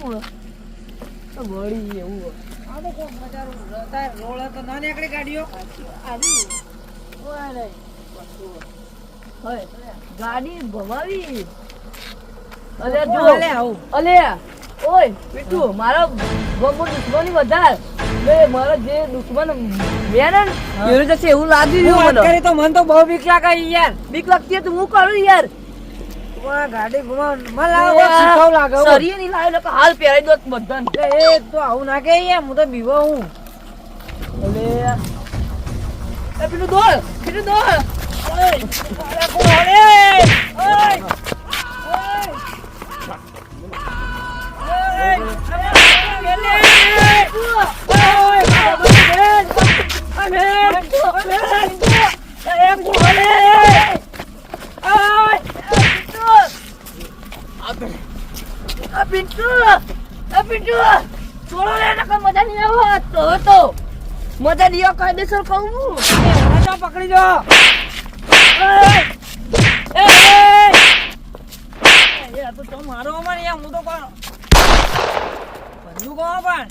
એવું તો વળી એવું આ તો કોક મજાનું રસ્તા રોડ તો ના નીકળે ગાડીઓ. આવ્યું ઓય રે હોય. ગાડી ભવાવી. અલે જો. અલે આવું? અલે. ઓય પીટુ મારો ગમો દુશ્મની વધાર. બે મારો જે દુશ્મન મેન એનું જશે એવું લાગી રહ્યું મને. તો મને તો બહુ બીક લાગે યાર. બીક લાગતી તો હું કરું યાર. ગાડી ઘુમાવ શીખવ લાગે. સરીએ એટલે હાલ પહેરાઈ દો બધાને. એ તો આવું ના કે યાર હું તો બીવો હું. અલે. એ પેલું દોડ પેલું દોડ. ઓય ઓય. પિન્ટુ! આ પિન્ટુ! છોડો રે નકર મજા નહીં આવે તો તો મજા નહીં કાયદેસર કહું છું પકડી જો તો તો મારો અમાર યાર હું તો કોણ? બંદૂક કોણ પણ?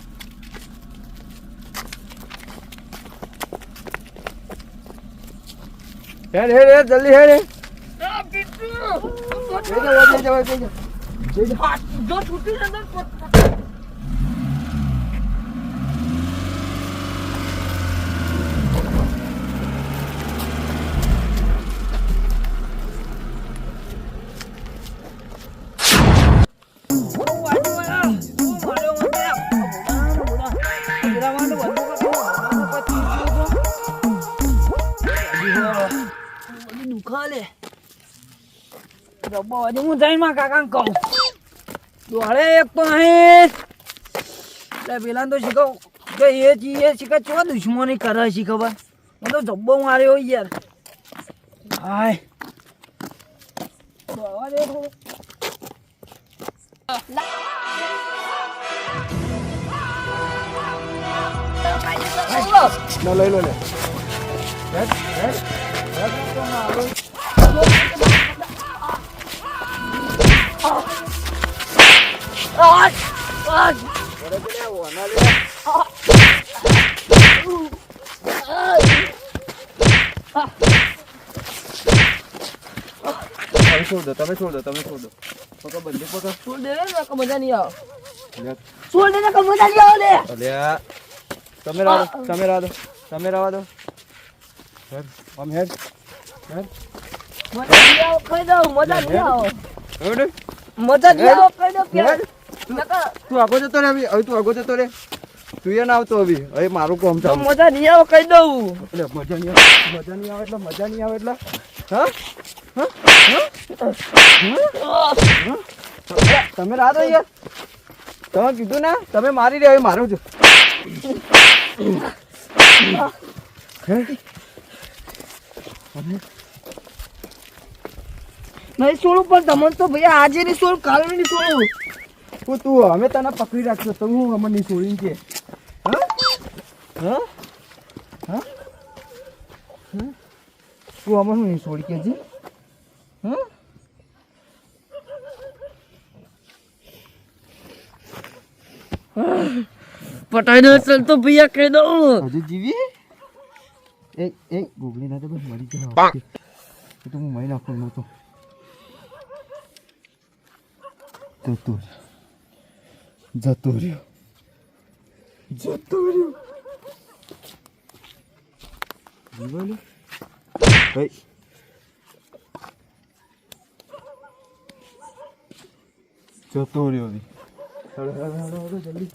હેડ હેડ હેડ જલ્દી હેડ. પિન્ટુ! જઈ જાઓ જઈ જાઓ જઈ જાઓ હાથ જો છૂટી જતો તો- બધી દુખાલે હું જઈને માં કાકા કહું દોડે એક તો અહીં એટલે પેલા તો શીખવ કે એ ચી એ શીખે ચો દુશ્મની કરે છે ખબર? મને તો જબ્બો માર્યો યાર. હાય. દોડવા દે થોડું. ના લઈ લો લે. હેડ હેડ આ આ તમે છોડ દો તમે છોડ દો તમે છોડ દો. પકડ બંદૂક પકડ છોડ દે ને મજા નહીં આવે. છોડ દે નકર મજા નહીં આવે અલ્યા તમે રાવ તમે રાવ દો તમે રાવ દો. હેડ આમ હેડ હેડ. મજા નહીં આવે કઈ દઉં મજા નહીં આવે. મજા નહીં આવે કઈ. નકર તું આગો જતો રે હવે તું આગો જતો રે. તું એ ના આવતો હવે. હવે મારું કામ ચાલુ. મજા નહીં આવે કહી દઉં. એટલે મજા નહીં આવે મજા નહીં આવે એટલે મજા નહીં આવે એટલે. હા? તમે રાહ દો યાર તમે કીધું ને તમે મારી રહ્યા મારું છું નહીં છોડું પણ તમને તો ભાઈ આજે નહીં છોડું કાલે નહીં છોડું. હું તું. અમે તને પકડી રાખશો. તો હું અમને નહીં છોડીને કે. હા? હા? હા? હા? તું અમને નહીં છોડી કે જી હા? પટાઈ દો ચલ તો ભૈયા કહી દઉં. હજુ જીવી? એ એ ગોગલી ના તો બસ મરી ગયા. તો હું મહી નાખું નતો તો. રહ્યો જતો રહ્યો જતો રહ્યો જીવાનું ભાઈ જતો રહ્યો હેડો હેડો હેડો જલ્દી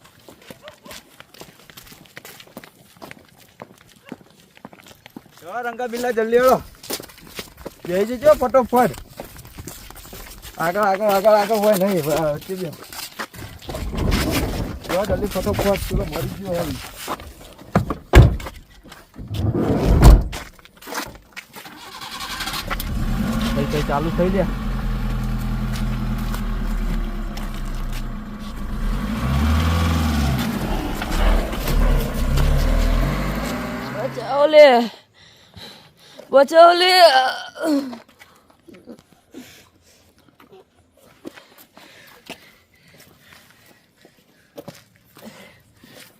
રંગા બિલ્લા જલ્દી હેડો જઈ જજો, ફટોફટ. આગળ આગળ આગળ આગળ હોય નહીં બે જલ્દી ગયો એમ કઈ કઈ ચાલુ થઈ ગયા બચાવ લે. બચાવ લે.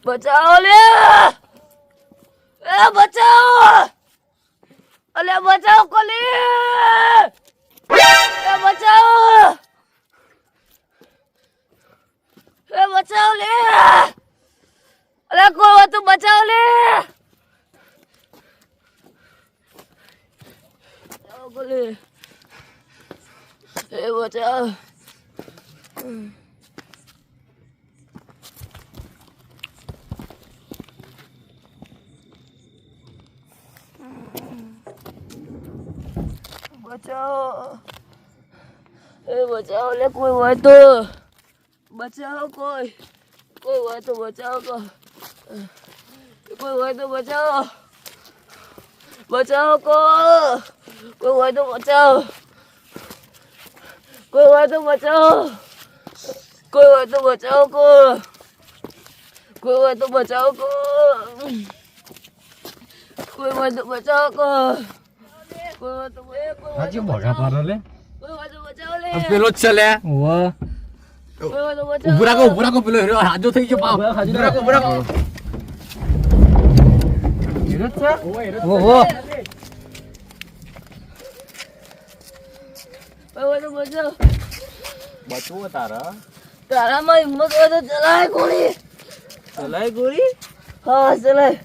બચાવો લે એ બચાવો અલે બચાવો કોલી એ બચાવો એ બચાવો લે અલે કોઈ હોય તો બચાવો લે બચાવો કોલી એ બચાવો બચાવો એ બચાવો લે કોઈ હોય તો બચાવો કોઈ કોઈ હોય તો બચાવો કો કોઈ હોય તો બચાવો બચાવો કો કોઈ હોય તો બચાવો કોઈ હોય તો બચાવો કોઈ હોય તો બચાવો કો કોઈ હોય તો બચાવો કો કોઈ હોય તો બચાવો કો હોય તો બચાવો લે. પેલો જ છે લે. વાહ. કોઈ હોય તો બચાવો ઊભો રાખો ઊભો રાખો પેલો હેરો. હાજો થઈ ગયો પાવ. ઊભો રાખો ઊભો રાખો હીરો છે? ઓહો કોઈ હોય તો બચાવો બચવો તારા? તારામાં હિંમત હોય તો ચલાય ગોળી. ચલાય ગોળી? હા ચલાય.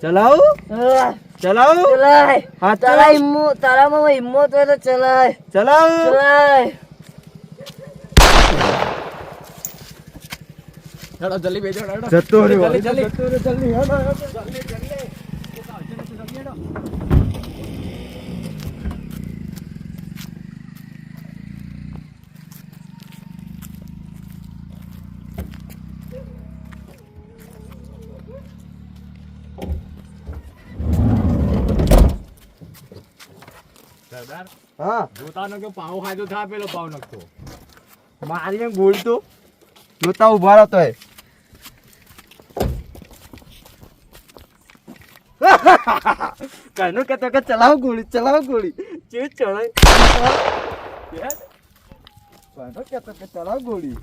ચલાવું? હા. ચલાવું. ચલાય. હા તારા હિંમત તારામાં હિંમત હોય તો ચલાય. ચલાવ. ચલાય. હેડો જલ્દી બેજો જલ્દી જલ્દી જલ્દી, જલ્દી. જલ્દી. સરદાર. હા. જોતાનો કે પેલો નખતો. જોતા ઊભા કનું કહેતો કે ચલાવો ગોળી ચલાવો ગોળી. ચેવી ચડાય. કનું કહેતો કે ચલાવ ગોળી.